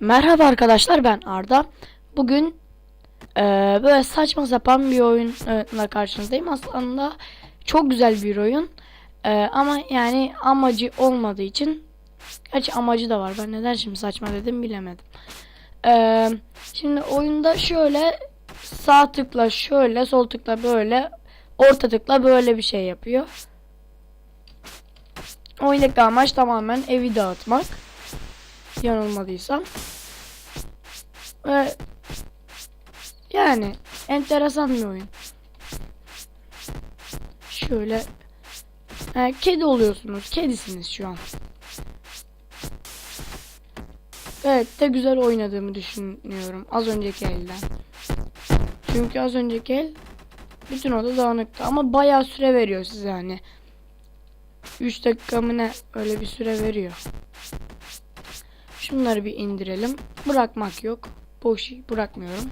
Merhaba arkadaşlar ben Arda. Bugün eee, böyle saçma sapan bir oyunla karşınızdayım. Aslında çok güzel bir oyun. Eee, ama yani amacı olmadığı için Gerçi amacı da var. Ben neden şimdi saçma dedim bilemedim. Eee, şimdi oyunda şöyle sağ tıkla şöyle sol tıkla böyle orta tıkla böyle bir şey yapıyor. Oyundaki amaç tamamen evi dağıtmak yanılmadıysam. Ve yani enteresan bir oyun. Şöyle e, kedi oluyorsunuz. Kedisiniz şu an. Evet de güzel oynadığımı düşünüyorum az önceki elden. Çünkü az önceki el bütün oda dağınıktı ama bayağı süre veriyor size hani. 3 dakika mı ne öyle bir süre veriyor. Şunları bir indirelim. Bırakmak yok. Boş bırakmıyorum.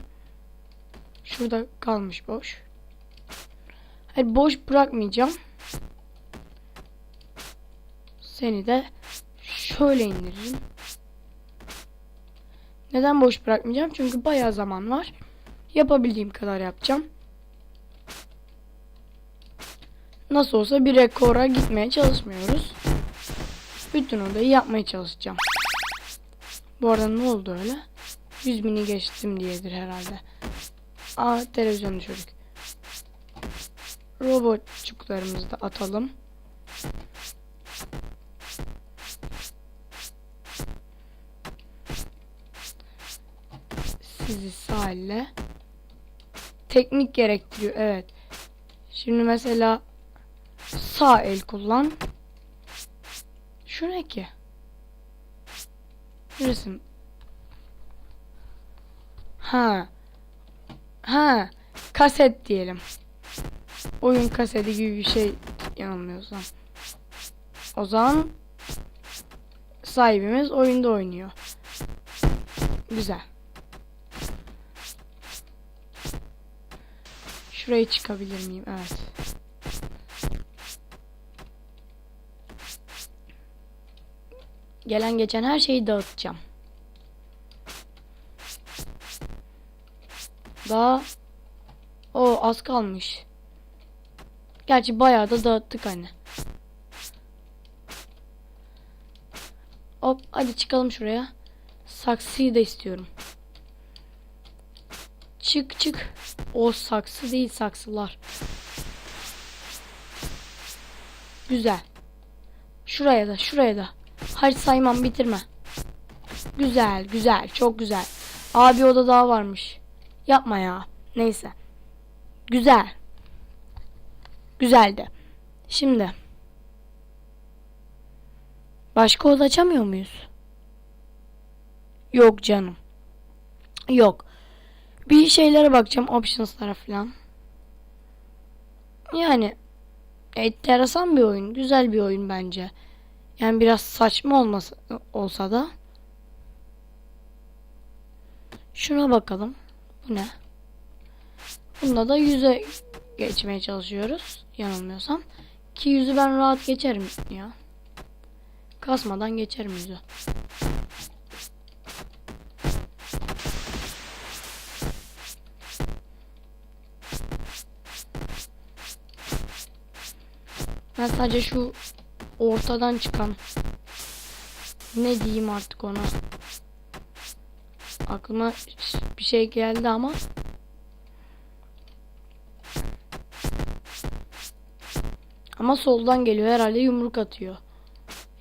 Şurada kalmış boş. Hayır boş bırakmayacağım. Seni de şöyle indiririm. Neden boş bırakmayacağım? Çünkü bayağı zaman var. Yapabildiğim kadar yapacağım. Nasıl olsa bir rekora gitmeye çalışmıyoruz. Bütün odayı yapmaya çalışacağım. Bu arada ne oldu öyle? 100 bini geçtim diyedir herhalde. Aa televizyon düşürdük. Robotçuklarımızı da atalım. Sizi sahille. Teknik gerektiriyor evet. Şimdi mesela sağ el kullan. Şu ne ki? Resim. Ha. Ha. Kaset diyelim. Oyun kaseti gibi bir şey yanılmıyorsam. O zaman sahibimiz oyunda oynuyor. Güzel. Şuraya çıkabilir miyim? Evet. Gelen geçen her şeyi dağıtacağım. Daha o az kalmış. Gerçi bayağı da dağıttık hani. Hop hadi çıkalım şuraya. Saksıyı da istiyorum. Çık çık. O saksı değil saksılar. Güzel. Şuraya da şuraya da. Hayır saymam bitirme. Güzel güzel çok güzel. Abi oda daha varmış. Yapma ya. Neyse. Güzel. Güzeldi. Şimdi. Başka oda açamıyor muyuz? Yok canım. Yok. Bir şeylere bakacağım. Options'lara falan. Yani enteresan bir oyun. Güzel bir oyun bence. Yani biraz saçma olmasa, olsa da. Şuna bakalım. Bu ne? Bunda da yüze geçmeye çalışıyoruz. Yanılmıyorsam. Ki yüzü ben rahat geçerim ya. Kasmadan geçerim yüzü. Ben sadece şu ortadan çıkan ne diyeyim artık ona. Aklıma bir şey geldi ama ama soldan geliyor herhalde yumruk atıyor.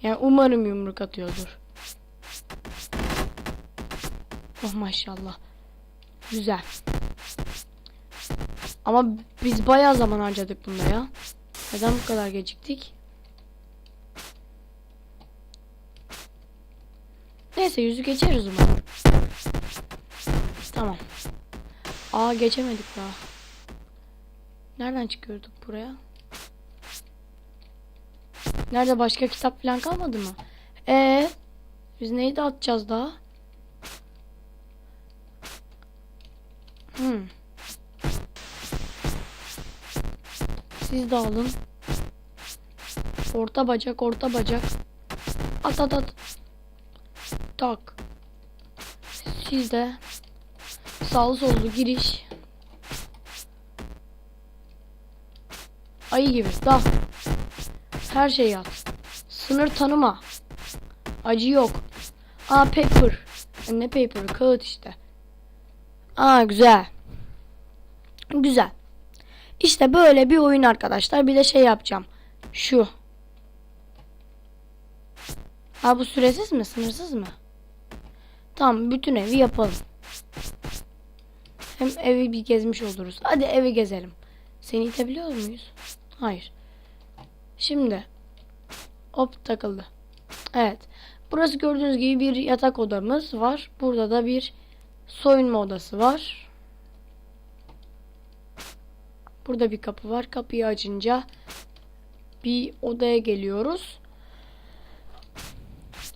Yani umarım yumruk atıyordur. Oh maşallah. Güzel. Ama biz bayağı zaman harcadık bunda ya. Neden bu kadar geciktik? Neyse yüzü geçeriz umarım. Tamam. Aa geçemedik daha. Nereden çıkıyorduk buraya? Nerede başka kitap falan kalmadı mı? Ee, biz neyi dağıtacağız daha? Hmm. Siz de alın. Orta bacak, orta bacak. At at at. Tak. Sizde sağlı sollu giriş. Ayı gibi dal. Her şey yat. Sınır tanıma. Acı yok. Aa paper. E, Ne paper? Kağıt işte. Aa güzel. Güzel. İşte böyle bir oyun arkadaşlar. Bir de şey yapacağım. Şu. Ha bu süresiz mi? Sınırsız mı? Tamam bütün evi yapalım. Hem evi bir gezmiş oluruz. Hadi evi gezelim. Seni itebiliyor muyuz? Hayır. Şimdi. Hop takıldı. Evet. Burası gördüğünüz gibi bir yatak odamız var. Burada da bir soyunma odası var. Burada bir kapı var. Kapıyı açınca bir odaya geliyoruz.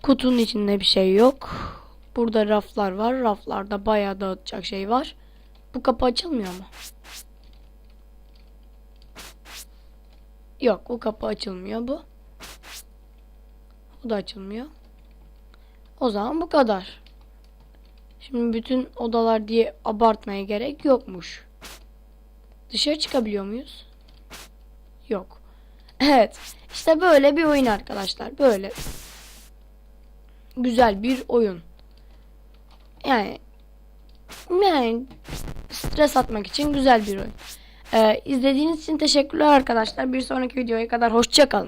Kutunun içinde bir şey yok. Burada raflar var. Raflarda bayağı dağıtacak şey var. Bu kapı açılmıyor mu? Yok, o kapı açılmıyor bu. O da açılmıyor. O zaman bu kadar. Şimdi bütün odalar diye abartmaya gerek yokmuş. Dışarı çıkabiliyor muyuz? Yok. Evet. İşte böyle bir oyun arkadaşlar. Böyle. Güzel bir oyun. Yani yani stres atmak için güzel bir oyun. Ee, izlediğiniz için teşekkürler arkadaşlar. Bir sonraki videoya kadar hoşça kalın.